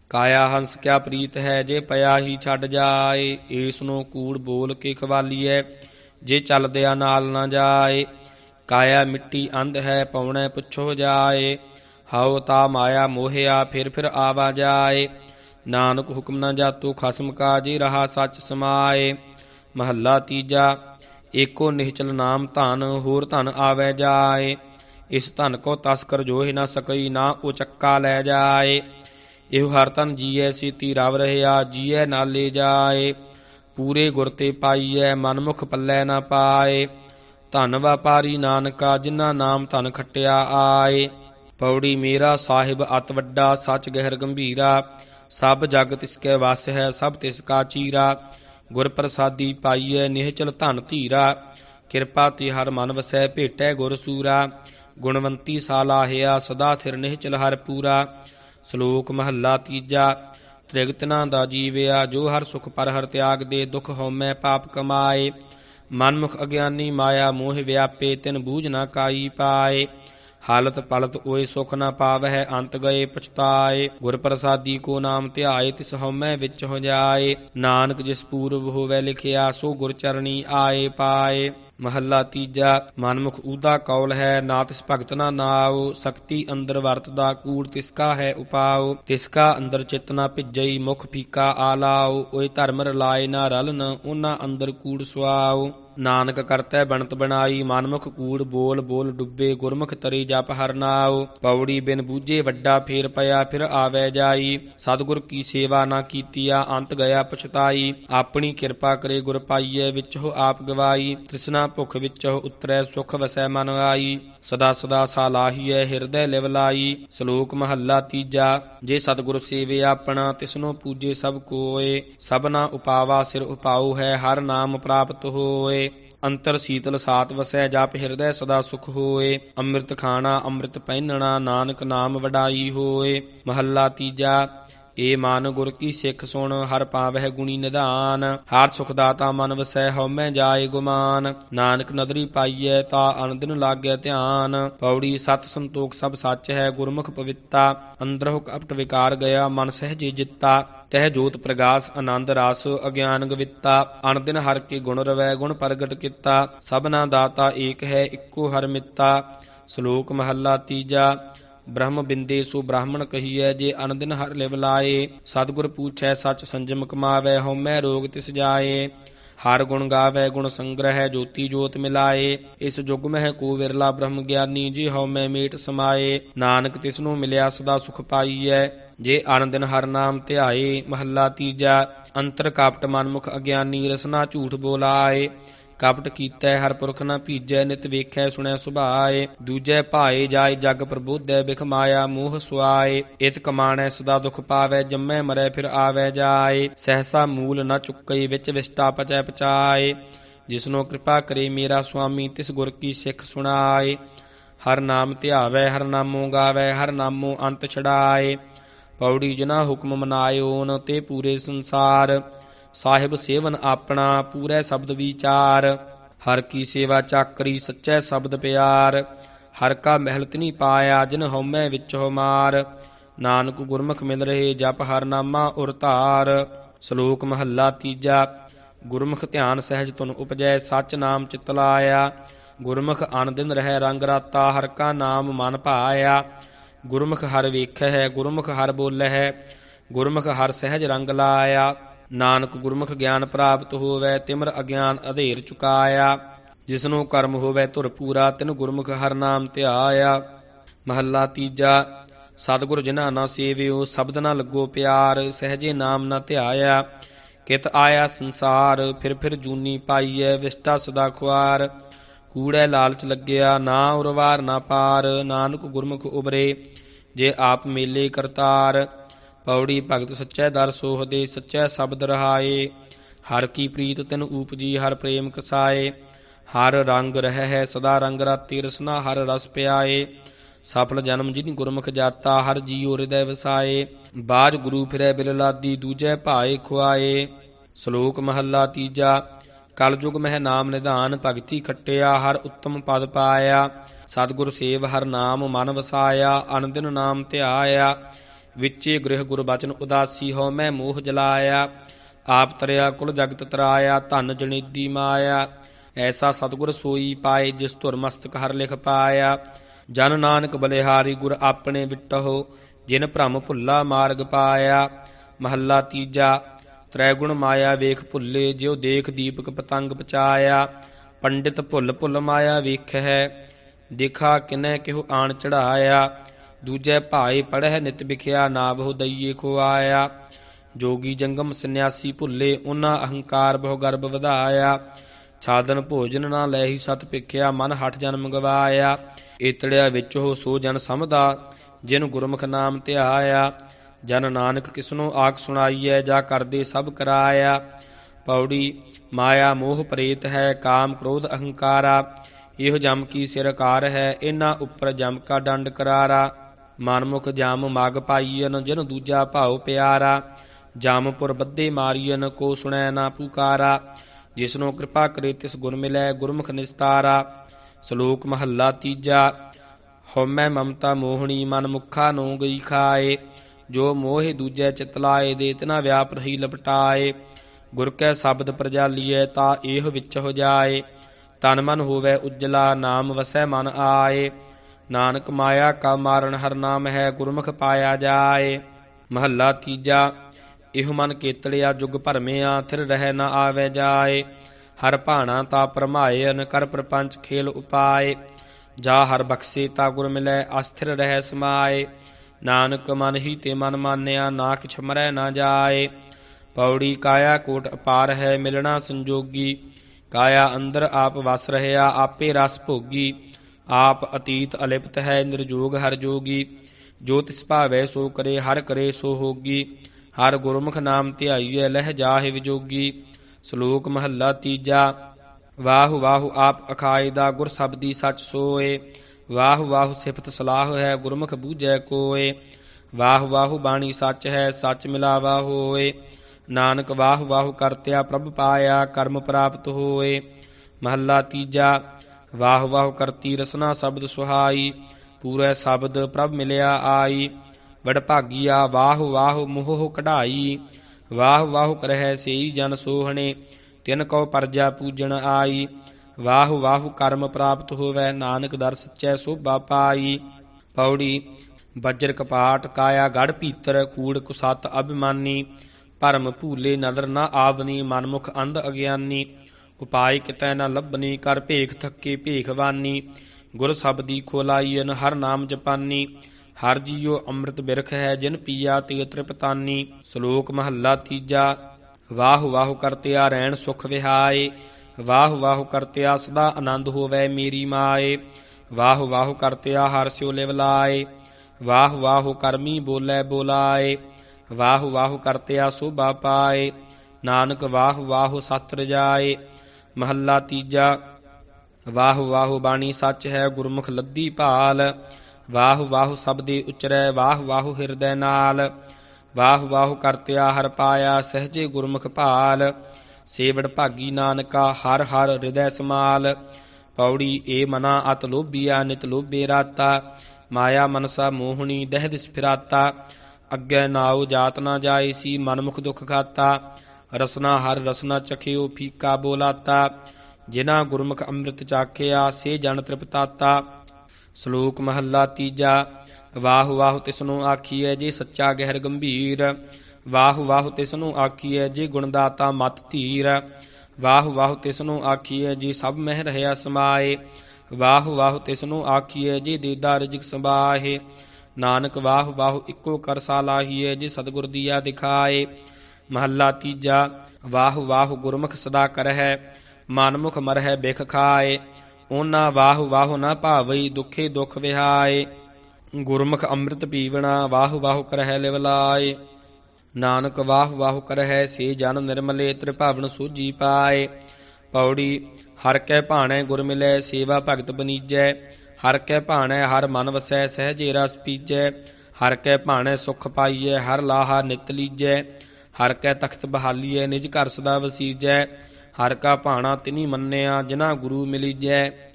ਕਾਇਆ ਹੰਸ ਕਿਆ ਪ੍ਰੀਤ ਹੈ ਜੇ ਪਿਆ ਹੀ ਛੱਡ ਜਾਏ, ਏਸ ਨੂੰ ਕੂੜ ਬੋਲ ਕੇ ਖਵਾਲੀਐ, ਜੇ ਚੱਲਦਿਆ ਨਾਲ ਨਾ ਜਾਏ, ਕਾਇਆ ਮਿੱਟੀ ਅੰਧ ਹੈ ਪਉਣੈ ਪੁੱਛੋ ਜਾਏ, ਹਉ ਤਾ ਮਾਇਆ ਮੋਹਿਆ ਫਿਰ ਫਿਰ ਆਵਾ ਜਾਏ, ਨਾਨਕ ਹੁਕਮ ਨਾ ਜਾਤੋ ਖਸਮ ਕਾ ਜੇ ਰਹਾ ਸੱਚ ਸਮਾਏ, ਮਹੱਲਾ ਤੀਜਾ ਏਕੋ ਨਿਹਚਲ ਨਾਮ ਧਨ, ਹੋਰ ਧਨ ਆਵੈ ਜਾਏ। ਇਸ ਧਨ ਕੋ ਤਸਕਰ ਜੋਹਿ ਨਾ ਸਕਈ, ਨਾ ਉਚੱਕਾ ਲੈ ਜਾਏ। ਇਹੋ ਹਰ ਤਨ ਜੀਐ, ਸੀਤੀ ਰਵ ਰਹਿਆ, ਜੀਐ ਨਾਲੇ ਜਾਏ। ਪੂਰੇ ਗੁਰ ਤੇ ਪਾਈਐ, ਮਨਮੁਖ ਪੱਲੇ ਨਾ ਪਾਏ। ਧਨ ਵਪਾਰੀ ਨਾਨਕਾ, ਜਿਨ੍ਹਾਂ ਨਾਮ ਧਨ ਖਟਿਆ ਆਏ। ਪੌੜੀ ਮੇਰਾ ਸਾਹਿਬ, ਅਤ ਵੱਡਾ, ਸੱਚ ਗਹਿਰ ਗੰਭੀਰਾ। ਸਭ ਜਗ ਤਿਸਕੇ ਵਸ ਹੈ ਸਭ ਤਿਸ ਕਾ ਚੀਰਾ। ਗੁਰ ਪ੍ਰਸਾਦੀ ਪਾਈਐ ਨਿਹਚਲ ਧਨ ਧੀਰਾ, ਕਿਰਪਾ ਤੇ ਹਰ ਮਨ ਵਸੈ ਭੇਟੈ ਗੁਰ ਸੂਰਾ। ਗੁਣਵੰਤੀ ਸਾਲਾਹਿਆ ਸਦਾ ਥਿਰ ਨਿਹਚਲ ਹਰ ਪੂਰਾ। ਸ਼ਲੋਕ ਮਹੱਲਾ ਤੀਜਾ, ਤ੍ਰਿਗਤਨਾ ਦਾ ਜੀਵਿਆ ਜੋ ਹਰ ਸੁਖ ਪਰ ਹਰ ਤਿਆਗ ਦੇ ਦੁਖ ਹਉਮੈ ਪਾਪ ਕਮਾਏ। ਮਨਮੁਖ ਅਗਿਆਨੀ ਮਾਇਆ ਮੋਹ ਵਿਆਪੇ ਤਿਨ ਬੂਝ ਨਾ ਕਾਈ ਪਾਏ। ਹਾਲਤ ਪਲਤ ਓਏ ਸੁਖ ਨਾ ਪਾਵਹਿ, ਅੰਤ ਗਏ ਪਛਤਾਏ। ਗੁਰ ਪ੍ਰਸਾਦੀ ਕੋ ਨਾਮ ਧਿਆਏ, ਤਿਸ ਹਉਮੈ ਵਿੱਚ ਹੋ ਜਾਏ। ਨਾਨਕ ਜਿਸ ਪੂਰਬ ਹੋਵੇ ਲਿਖਿਆ, ਸੋ ਗੁਰ ਚਰਣੀ ਆਏ ਪਾਏ। ਮਹੱਲਾ ਤੀਜਾ, ਮਨਮੁਖ ਊਦਾ ਕੌਲ ਹੈ, ਨਾ ਤਿਸ ਭਗਤ ਨਾ ਨਾਉ। ਸਕਤੀ ਅੰਦਰ ਵਰਤਦਾ ਕੂੜ ਤਿਸਕਾ ਹੈ ਉਪਾਉ। ਤਿਸਕਾ ਅੰਦਰ ਚਿਤ ਨਾ ਭਿਜਈ, ਮੁਖ ਫੀਕਾ ਆਲਾਉ। ਓਏ ਧਰਮ ਰਲਾਏ ਨਾ ਰਲਨ ਉਹਨਾਂ ਅੰਦਰ ਕੂੜ ਸੁਆਉ। ਨਾਨਕ ਕਰਤੈ ਬਣਤ ਬਣਾਈ, ਮਨਮੁਖ ਕੂੜ ਬੋਲ ਬੋਲ ਡੁੱਬੇ, ਗੁਰਮੁਖ ਤਰੀ ਜਪ ਹਰ ਨਾਉ, ਪੌੜੀ ਬਿਨ ਬੂਝੇ ਵੱਡਾ ਫੇਰ ਪਿਆ, ਫਿਰ ਆਵੈ ਜਾਈ। ਸਤਿਗੁਰ ਕੀ ਸੇਵਾ ਨਾ ਕੀਤੀਆ, ਅੰਤ ਗਿਆ ਪਛਤਾਈ। ਆਪਣੀ ਕਿਰਪਾ ਕਰੇ ਗੁਰ ਪਾਈਐ, ਵਿੱਚ ਹੋ ਆਪ ਗਵਾਈ। ਤ੍ਰਿਸ਼ਨਾ ਭੁਖ ਵਿੱਚ ਹੋ ਉਤਰੈ, ਸੁਖ ਵਸੈ ਮਨ ਆਈ। ਸਦਾ ਸਦਾ ਸਾਲਾਹੀਐ ਹਿਰਦੈ ਲਿਵ ਲਾਈ। ਸ਼ਲੋਕ ਮਹੱਲਾ ਤੀਜਾ, ਜੇ ਸਤਿਗੁਰ ਸੇਵੇ ਆਪਣਾ, ਤਿਸਨੋ ਪੂਜੇ ਸਭ ਕੋਏ। ਸਭਨਾ ਉਪਾਵਾ ਸਿਰ ਉਪਾਉ ਹੈ, ਹਰ ਨਾਮ ਪ੍ਰਾਪਤ ਹੋਏ। ਅੰਤਰ ਸੀਤਲ ਸਾਤ ਵਸੈ ਜਪ ਹਿਰਦੈ ਸਦਾ ਸੁਖ ਹੋਏ। ਅੰਮ੍ਰਿਤ ਖਾਣਾ, ਅੰਮ੍ਰਿਤ ਪਹਿਨਣਾ, ਨਾਨਕ ਨਾਮ ਵਡਾਈ ਹੋਏ। ਮਹੱਲਾ ਤੀਜਾ, ਏ ਮਨ ਗੁਰ ਕੀ ਸਿੱਖ ਸੁਣ, ਹਰ ਪਾਵਹਿ ਗੁਣੀ ਨਿਧਾਨ। ਹਰ ਸੁਖ ਦਾਤਾ ਮਨ ਵਸੈ, ਹਉਮੈ ਜਾਏ ਗੁਮਾਨ। ਨਾਨਕ ਨਦਰੀ ਪਾਈਐ, ਤਾ ਅਨੰਦਿਨ ਲਾਗੈ ਧਿਆਨ। ਪੌੜੀ ਸਤ ਸੰਤੋਖ ਸਭ ਸੱਚ ਹੈ ਗੁਰਮੁਖ ਪਵਿੱਤਾ। ਅੰਦਰਹੁ ਕਪਟ ਵਿਕਾਰ ਗਿਆ, ਮਨ ਸਹਿਜੇ ਜਿੱਤਾ। ਤਹਿ ਜੋਤ ਪ੍ਰਗਾਸ ਆਨੰਦ ਰਾਸ, ਅਗਿਆਨ ਗਵਿਤਾ, ਅਣਦਿਨ ਹਰ ਕੇ ਗੁਣ ਰਵੈ, ਗੁਣ ਪ੍ਰਗਟ ਕੀਤਾ, ਸਭਨਾ ਦਾਤਾ ਏਕ ਹੈ, ਇੱਕੋ ਹਰ ਮਿੱਤਾ। ਸ਼ਲੋਕ ਮਹੱਲਾ ਤੀਜਾ, ਬ੍ਰਹਮ ਬਿੰਦੇ ਸੋ ਬ੍ਰਾਹਮਣ ਕਹੀਐ, ਜੇ ਅਨੰਦਿਨ ਹਰ ਲਿਵ ਲਾਏ, ਸਤਿਗੁਰ ਪੂਛੈ ਸਚ ਸੰਜਮ ਕਮਾਵੈ, ਹਉਮੈ ਰੋਗ ਤਿਸ ਜਾਏ। ਹਰ ਗੁਣ ਗਾਵੈ ਗੁਣ ਸੰਗ੍ਰਹਿ ਜੋਤੀ ਜੋਤ ਮਿਲਾਏ, ਇਸ ਜੁਗ ਮਹਿ ਕੋ ਵਿਰਲਾ ਬ੍ਰਹਮ ਗਿਆਨੀ, ਜੇ ਹਉਮੈ ਮੇਟ ਸਮਾਏ, ਨਾਨਕ ਤਿਸ ਨੂੰ ਮਿਲਿਆ ਸਦਾ ਸੁਖ ਪਾਈਐ, ਜੇ ਆਨੰਦਿਨ ਹਰ ਨਾਮ ਧਿਆਏ, ਮਹੱਲਾ ਤੀਜਾ, ਅੰਤਰ ਕਾਪਟ ਮਨਮੁਖ ਅਗਿਆਨੀ, ਰਸਨਾ ਝੂਠ ਬੋਲਾਏ ਕਪਟ ਕੀਤਾ, ਹਰ ਪੁਰਖ ਨਾ ਭੀਜੈ, ਨਿਤ ਵੇਖੈ, ਸੁਣੈ, ਸੁਭਾਏ। ਦੂਜੈ ਭਾਏ ਜਾਏ, ਜਗ ਪ੍ਰਬੋਧੈ, ਬਿਖ ਮਾਇਆ ਮੋਹ ਸੁਆਏ। ਇਤ ਕਮਾਣੈ, ਸਦਾ ਦੁਖ ਪਾਵੈ, ਜੰਮੈ, ਮਰੈ, ਫਿਰ ਆਵੈ ਜਾਏ। ਸਹਸਾ ਮੂਲ ਨਾ ਚੁੱਕਈ, ਵਿੱਚ ਵਿਸਟਾ ਪਚੈ ਪਚਾਏ। ਜਿਸਨੋ ਕਿਰਪਾ ਕਰੇ ਮੇਰਾ ਸੁਆਮੀ, ਤਿਸ ਗੁਰ ਕੀ ਸਿੱਖ ਸੁਣਾਏ। ਹਰ ਨਾਮ ਧਿਆਵੈ, ਹਰ ਨਾਮੋ ਗਾਵੈ, ਹਰ ਨਾਮੋ ਅੰਤ ਛੜਾਏ ਪੌੜੀ ਜਿਨਾ ਹੁਕਮ ਮਨਾਇਓਨ, ਤੇ ਪੂਰੇ ਸੰਸਾਰ। ਸਾਹਿਬ ਸੇਵਨ ਆਪਣਾ ਪੂਰੇ ਸ਼ਬਦ ਵਿਚਾਰ। ਹਰ ਕੀ ਸੇਵਾ ਚਾਕਰੀ ਸੱਚੈ ਸ਼ਬਦ ਪਿਆਰ। ਹਰ ਕਾ ਮਹਿਲ ਤਨੀ ਪਾਇਆ ਜਿਨ ਹਉਮੈ ਵਿੱਚ ਹੋ ਮਾਰ ਨਾਨਕ ਗੁਰਮੁਖ ਮਿਲ ਰਹੇ ਜਪ ਹਰ ਨਾਮਾ ਉਰ ਧਾਰ। ਸ਼ਲੋਕ ਮਹੱਲਾ ਤੀਜਾ, ਗੁਰਮੁਖ ਧਿਆਨ ਸਹਿਜ ਤੁਨ ਉਪਜੈ ਸਚ ਨਾਮ ਚਿਤ ਲਾਇਆ। ਗੁਰਮੁਖ ਅਨ ਦਿਨ ਰਹਿ ਰੰਗ ਰਾਤਾ ਹਰ ਕਾ ਨਾਮ ਮਨ ਭਾਇਆ। ਗੁਰਮੁਖ ਹਰ ਵੇਖੈ ਹੈ ਗੁਰਮੁਖ ਹਰ ਬੋਲੇ ਹੈ ਗੁਰਮੁਖ ਹਰ ਸਹਿਜ ਰੰਗ ਲਾਇਆ। ਨਾਨਕ ਗੁਰਮੁਖ ਗਿਆਨ ਪ੍ਰਾਪਤ ਹੋਵੇ, ਤਿਮਰ ਅਗਿਆਨ ਅਧੇਰ ਚੁਕਾਇਆ। ਜਿਸਨੂੰ ਕਰਮ ਹੋਵੇ ਧੁਰ ਪੂਰਾ, ਤਿਨ ਗੁਰਮੁਖ ਹਰ ਨਾਮ ਧਿਆਇਆ। ਮਹੱਲਾ ਤੀਜਾ, ਸਤਿਗੁਰ ਜਿਨ੍ਹਾਂ ਨਾ ਸੇਵਿਓ, ਸ਼ਬਦ ਨਾ ਲੱਗੋ ਪਿਆਰ, ਸਹਜੇ ਨਾਮ ਨਾ ਧਿਆਇਆ। ਕਿਤ ਆਇਆ ਸੰਸਾਰ, ਫਿਰ ਫਿਰ ਜੂਨੀ ਪਾਈਐ, ਵਿਸਟਾ ਸਦਾ ਖੁਆਰ। ਕੂੜੈ ਲਾਲਚ ਲੱਗਿਆ, ਨਾ ਉਰਵਾਰ ਨਾ ਪਾਰ। ਨਾਨਕ ਗੁਰਮੁਖ ਉਬਰੇ ਜੇ ਆਪ ਮੇਲੇ ਕਰਤਾਰ। ਪੌੜੀ ਭਗਤ ਸੱਚੈ ਦਰ ਸੋਹ ਦੇ ਸੱਚੈ ਸ਼ਬਦ ਰਹਾਏ। ਹਰ ਕੀ ਪ੍ਰੀਤ ਤਿਨ ਊਪਜੀ, ਹਰ ਪ੍ਰੇਮ ਕਸਾਏ। ਹਰ ਰੰਗ ਰਹਿ ਹੈ ਸਦਾ ਰੰਗ ਰਾਤੀ ਰਸਨਾ, ਹਰ ਰਸ ਪਿਆਏ। ਸਫਲ ਜਨਮ ਜਿਨੀ ਗੁਰਮੁਖ ਜਾਤਾ, ਹਰ ਜੀਉ ਹਿਰਦੈ ਵਸਾਏ। ਬਾਜ ਗੁਰੂ ਫਿਰੈ ਬਿਲ ਲਾਦੀ, ਦੂਜੈ ਭਾਏ ਖੁਆਏ। ਸ਼ਲੋਕ ਮਹੱਲਾ ਤੀਜਾ ਕਲਯੁਗ ਮਹਿ ਨਾਮ ਨਿਧਾਨ, ਭਗਤੀ ਖੱਟਿਆ, ਹਰ ਉੱਤਮ ਪਦ ਪਾਇਆ। ਸਤਿਗੁਰ ਸੇਵ ਹਰ ਨਾਮ ਮਨ ਵਸਾਇਆ ਅਨੰਦਿਨ ਨਾਮ ਧਿਆਇਆ। ਵਿੱਚੇ ਗ੍ਰਹਿ ਗੁਰ ਬਚਨ ਉਦਾਸੀ ਹੋ ਮੈਂ ਮੋਹ ਜਲਾਇਆ। ਆਪ ਤਰਿਆ, ਕੁਲ ਜਗਤ ਤਰਾਇਆ, ਧਨ ਜਨੇਦੀ ਮਾਇਆ। ਐਸਾ ਸਤਿਗੁਰ ਸੋਈ ਪਾਏ, ਜਿਸ ਧੁਰ ਮਸਤਕ ਹਰ ਲਿਖ ਪਾਇਆ। ਜਨ ਨਾਨਕ ਬਲਿਹਾਰੀ ਗੁਰ ਆਪਣੇ ਵਿਟਹੁ, ਜਿਨ ਭ੍ਰਮ ਭੁੱਲਾ ਮਾਰਗ ਪਾਇਆ। ਮਹੱਲਾ ਤੀਜਾ ਤ੍ਰੈ ਗੁਣ ਮਾਇਆ ਵੇਖ ਭੁੱਲੇ, ਜਿਉ ਦੇਖ ਦੀਪਕ ਪਤੰਗ ਪਚਾਇਆ। ਪੰਡਿਤ ਭੁੱਲ ਭੁੱਲ ਮਾਇਆ ਵੇਖ ਹੈ ਦਿਖਾ ਕਿਨੈ ਕਿਹੋ ਆਣ ਚੜਾਇਆ। ਦੂਜੇ ਭਾਏ ਪੜਹਿ ਨਿਤ ਵਿਖਿਆ ਨਾਵਹੁ ਦਈਏ ਕੋ ਆਇਆ। ਜੋਗੀ ਜੰਗਮ ਸੰਨਿਆਸੀ ਭੁੱਲੇ, ਉਹਨਾਂ ਅਹੰਕਾਰ ਬਹੁ ਗਰਭ ਵਧਾਇਆ। ਛਾਦਨ ਭੋਜਨ ਨਾ ਲੈਹੀ ਸਤ ਭਿਖਿਆ, ਮਨ ਹਟ ਜਨਮ ਗਵਾਇਆ ਏਤੜਿਆ ਵਿੱਚ ਹੋ ਸੋ ਜਨ ਸਮਦਾ, ਜਿਨ ਗੁਰਮੁਖ ਨਾਮ ਧਿਆਇਆ। ਜਨ ਨਾਨਕ ਕਿਸਨੋ ਆਖ ਸੁਣਾਈਐ, ਜਾ ਕਰਦੇ ਸਭ ਕਰਾਇਆ। ਪੌੜੀ ਮਾਇਆ ਮੋਹ ਪ੍ਰੇਤ ਹੈ, ਕਾਮ ਕ੍ਰੋਧ ਅਹੰਕਾਰਾ। ਇਹੋ ਜਮ ਕੀ ਸਿਰਕਾਰ ਹੈ, ਇਹਨਾਂ ਉੱਪਰ ਜਮ ਕਾ ਦੰਡ ਕਰਾਰਾ। ਮਨਮੁਖ ਜਾਮ ਮਗ ਪਾਈਨ ਜਿਨ ਦੂਜਾ ਭਾਉ ਪਿਆਰਾ। ਜਮਪੁਰ ਬੱਦੇ ਮਾਰੀਨ ਕੋ ਸੁਣੈ ਨਾ ਪੁਕਾਰਾ। ਜਿਸਨੂੰ ਕਿਰਪਾ ਕਰੇ, ਤਿਸ ਗੁਣ ਮਿਲੈ, ਗੁਰਮੁਖ ਨਿਸਤਾਰਾ। ਸ਼ਲੋਕ ਮਹੱਲਾ ਤੀਜਾ, ਹਉਮੈ ਮਮਤਾ ਮੋਹਣੀ, ਮਨ ਮੁਖਾ ਨੂੰ ਗਈ ਖਾਏ ਜੋ ਮੋਹਿ ਦੂਜੈ ਚਿਤ ਲਾਏ, ਦੇ ਤਿਨਾ ਵਿਆਪ ਰਹੀ ਲਪਟਾਏ। ਗੁਰ ਕੈ ਸ਼ਬਦ ਪ੍ਰਜਾਲੀਐ ਤਾ ਇਹ ਵਿੱਚ ਹੋ ਜਾਏ। ਤਨ ਮਨ ਹੋਵੇ ਉਜਲਾ, ਨਾਮ ਵਸੈ ਮਨ ਆਏ। ਨਾਨਕ ਮਾਇਆ ਕਾ ਮਾਰਨ ਹਰ ਨਾਮ ਹੈ, ਗੁਰਮੁਖ ਪਾਇਆ ਜਾਏ। ਮਹੱਲਾ ਤੀਜਾ, ਇਹ ਮਨ ਕੇਤਲਿਆ ਜੁਗ ਭਰਮਿਆ, ਥਿਰ ਰਹਿ ਨਾ ਆਵੇ ਜਾਏ। ਹਰ ਭਾਣਾ ਤਾ ਪਰਮਾਇਨ ਕਰ ਪ੍ਰਪੰਚ ਖੇਲ ਉਪਾਏ। ਜਾ ਹਰ ਬਖਸ਼ੇ ਤਾ ਗੁਰ ਮਿਲੈ, ਅਸਥਿਰ ਰਹਿ ਸਮਾਏ। ਨਾਨਕ ਮਨ ਹੀ ਤੇ ਮਨ ਮਾਨਿਆ, ਨਾ ਕਿਛ ਮਰੈ ਨਾ ਜਾਏ। ਪੌੜੀ ਕਾਇਆ ਕੋਟ ਅਪਾਰ ਹੈ, ਮਿਲਣਾ ਸੰਜੋਗੀ। ਕਾਇਆ ਅੰਦਰ ਆਪ ਵਸ ਰਹਿਆ, ਆਪੇ ਰਸ ਭੋਗੀ। ਆਪ ਅਤੀਤ ਅਲਿਪਤ ਹੈ, ਨਿਰਜੋਗ ਹਰ ਜੋਗੀ। ਜੋ ਤਿਸ ਭਾਵੈ ਸੋ ਕਰੇ, ਹਰ ਕਰੇ ਸੋ ਹੋਗੀ। ਹਰ ਗੁਰਮੁਖ ਨਾਮ ਧਿਆਈਐ, ਲਹਿ ਜਾਹਿ ਵਿਜੋਗੀ। ਸ਼ਲੋਕ ਮਹੱਲਾ ਤੀਜਾ, ਵਾਹ ਵਾਹ ਆਪ ਅਖਾਏ ਦਾ ਗੁਰ ਸਬਦੀ ਸੱਚ ਸੋਏ। ਵਾਹ ਵਾਹ ਸਿਫਤ ਸਲਾਹ ਹੈ, ਗੁਰਮੁਖ ਬੂਝੈ ਕੋਏ। ਵਾਹ ਵਾਹ ਬਾਣੀ ਸੱਚ ਹੈ, ਸੱਚ ਮਿਲਾਵਾ ਹੋਏ। ਨਾਨਕ ਵਾਹ ਵਾਹ ਕਰਤਿਆ ਪ੍ਰਭ ਪਾਇਆ, ਕਰਮ ਪ੍ਰਾਪਤ ਹੋਏ। ਮਹੱਲਾ ਤੀਜਾ ਵਾਹ ਵਾਹ ਕਰਤੀ ਰਸਨਾ ਸ਼ਬਦ ਸੁਹਾਈ, ਪੂਰੇ ਸ਼ਬਦ ਪ੍ਰਭ ਮਿਲਿਆ ਆਈ। ਵਡ ਭਾਗੀਆ, ਵਾਹ ਵਾਹ ਮੋਹ ਕਢਾਈ। ਵਾਹ ਵਾਹ ਕਰਹਿ ਸੇਈ ਜਨ ਸੋਹਣੇ, ਤਿਨ ਕਉ ਪਰਜਾ ਪੂਜਣ ਆਈ। ਵਾਹ ਵਾਹ ਕਰਮ ਪ੍ਰਾਪਤ ਹੋਵੇ, ਨਾਨਕ ਦਰ ਸੱਚੈ ਸੋਭਾ ਪਾਈ। ਪੌੜੀ, ਬੱਜਰ ਕਪਾਟ ਕਾਇਆ ਗੜ ਭੀਤਰ, ਕੂੜ ਕੁਸਤ ਅਭਿਮਾਨੀ। ਭਰਮ ਭੂਲੇ ਨਦਰ ਨਾ ਆਵਨੀ, ਮਨਮੁਖ ਅੰਧ ਅਗਿਆਨੀ। ਉਪਾਇ ਕਿਤੈ ਨ ਲੱਭਨੀ, ਕਰ ਭੇਖ ਥੱਕੇ ਭੇਖਵਾਨੀ ਗੁਰ ਸਬਦੀ ਖੋਲਾਈਨ ਹਰ ਨਾਮ ਜਪਾਨੀ। ਹਰ ਜੀਉ ਅੰਮ੍ਰਿਤ ਬਿਰਖ ਹੈ, ਜਿਨ ਪੀਆ ਤੇ ਤ੍ਰਿਪਤਾਨੀ। ਸ਼ਲੋਕ ਮਹੱਲਾ ਤੀਜਾ, ਵਾਹ ਵਾਹ ਕਰਤਿਆ ਰਹਿਣ ਸੁਖ ਵਿਹਾਏ। ਵਾਹ ਵਾਹ ਕਰਤਿਆ ਸਦਾ ਆਨੰਦ ਹੋਵੇ ਮੇਰੀ ਮਾਏ। ਵਾਹ ਵਾਹ ਕਰਤਿਆ ਹਰ ਸਿਉ ਲਿਵ ਲਾਏ। ਵਾਹ ਵਾਹ ਕਰਮੀ ਬੋਲੇ ਬੋਲਾਏ। ਵਾਹ ਵਾਹ ਕਰਤਿਆ ਸੋਭਾ ਪਾਏ। ਨਾਨਕ ਵਾਹ ਵਾਹ ਸਤ ਰਜਾਏ। ਮਹੱਲਾ ਤੀਜਾ। ਵਾਹ ਵਾਹ ਬਾਣੀ ਸੱਚ ਹੈ ਗੁਰਮੁਖ ਲੱਦੀ ਭਾਲ। ਵਾਹ ਵਾਹ ਸਬਦੇ ਉਚਰੈ, ਵਾਹ ਵਾਹ ਹਿਰਦੈ ਨਾਲ। ਵਾਹ ਵਾਹ ਕਰਤਿਆ ਹਰ ਪਾਇਆ ਸਹਜੇ ਗੁਰਮੁਖ ਭਾਲ। ਸੇਵੜ ਭਾਗੀ ਨਾਨਕਾ ਹਰ ਹਰ ਹਿਰਦੈ ਸਮਾਲ। ਪੌੜੀ ਏ ਮਨਾ ਅਤ ਲੋਭੀਆ, ਨਿਤ ਲੋਭੇ ਰਾਤਾ। ਮਾਇਆ ਮਨਸਾ ਮੋਹਣੀ ਦਹਿ ਦਿਸ ਫਿਰਾਤਾ। ਅੱਗੇ ਨਾਉ ਜਾਤ ਨਾ ਜਾਏ ਸੀ ਮਨਮੁਖ ਦੁਖ ਖਾਤਾ। ਰਸਨਾ ਹਰ ਰਸਨਾ ਚਖਿਓ, ਫੀਕਾ ਬੋਲਾਤਾ। ਜਿਨ੍ਹਾਂ ਗੁਰਮੁਖ ਅੰਮ੍ਰਿਤ ਚਾਖਿਆ, ਸੇ ਜਨ ਤ੍ਰਿਪਤਾਤਾ। ਸ਼ਲੋਕ ਮਹੱਲਾ ਤੀਜਾ, ਵਾਹ ਵਾਹ ਤਿਸਨੂੰ ਆਖੀਐ ਜੇ ਸੱਚਾ ਗਹਿਰ ਗੰਭੀਰ। ਵਾਹ ਵਾਹ ਤਿਸਨੂੰ ਆਖੀਐ ਜੇ ਗੁਣਦਾਤਾ ਮਤ ਧੀਰ। ਵਾਹ ਵਾਹ ਤਿਸਨੂੰ ਆਖੀਐ ਜੇ ਸਭ ਮਹਿ ਰਹਿਆ ਸਮਾਏ। ਵਾਹ ਵਾਹ ਤਿਸਨੂੰ ਆਖੀਐ ਜੇ ਦੇਦਾ ਰਜਕ ਸੰਬਾਹੇ ਨਾਨਕ ਵਾਹ ਵਾਹ ਇੱਕੋ ਕਰ ਸਾਲਾਹੀਐ ਜੇ ਸਤਿਗੁਰ ਦੀਆ ਦਿਖਾਏ। ਮਹੱਲਾ ਤੀਜਾ, ਵਾਹ ਵਾਹ ਗੁਰਮੁਖ ਸਦਾ ਕਰਹਿ, ਮਨਮੁਖ ਮਰਹਿ ਬਿਖ ਖਾਏ, ਓਨਾ ਵਾਹ ਵਾਹ ਨਾ ਭਾਵਈ ਦੁਖੇ ਦੁਖ ਵਿਹਾਏ, ਗੁਰਮੁਖ ਅੰਮ੍ਰਿਤ ਪੀਵਣਾ ਵਾਹ ਵਾਹ ਕਰਹਿ ਲਿਵ ਲਾਏ, ਨਾਨਕ ਵਾਹ ਵਾਹ ਕਰਹਿ ਸੇ ਜਨ ਨਿਰਮਲੇ ਤ੍ਰਿਭਾਵਨ ਸੂਜੀ ਪਾਏ, ਪੌੜੀ ਹਰ ਕੈ ਭਾਣੈ ਗੁਰ ਮਿਲੈ ਸੇਵਾ ਭਗਤ ਬਨੀਜੈ, ਹਰ ਕੈ ਭਾਣੈ ਹਰ ਮਨ ਵਸੈ ਸਹਜੇ ਰਸ ਪੀਜੈ, ਹਰ ਕੈ ਭਾਣੈ ਸੁਖ ਪਾਈਐ ਹਰ ਲਾਹਾ ਨਿਤ ਲੀਜੈ ਹਰ ਕੈ ਤਖਤ ਬਹਾਲੀਐ, ਨਿਜ ਘਰ ਸਦਾ ਵਸੀਜੈ, ਹਰ ਕਾ ਭਾਣਾ ਤਿਨੀ ਮੰਨਿਆ, ਜਿਨਾ ਗੁਰੂ ਮਿਲੀਜੈ।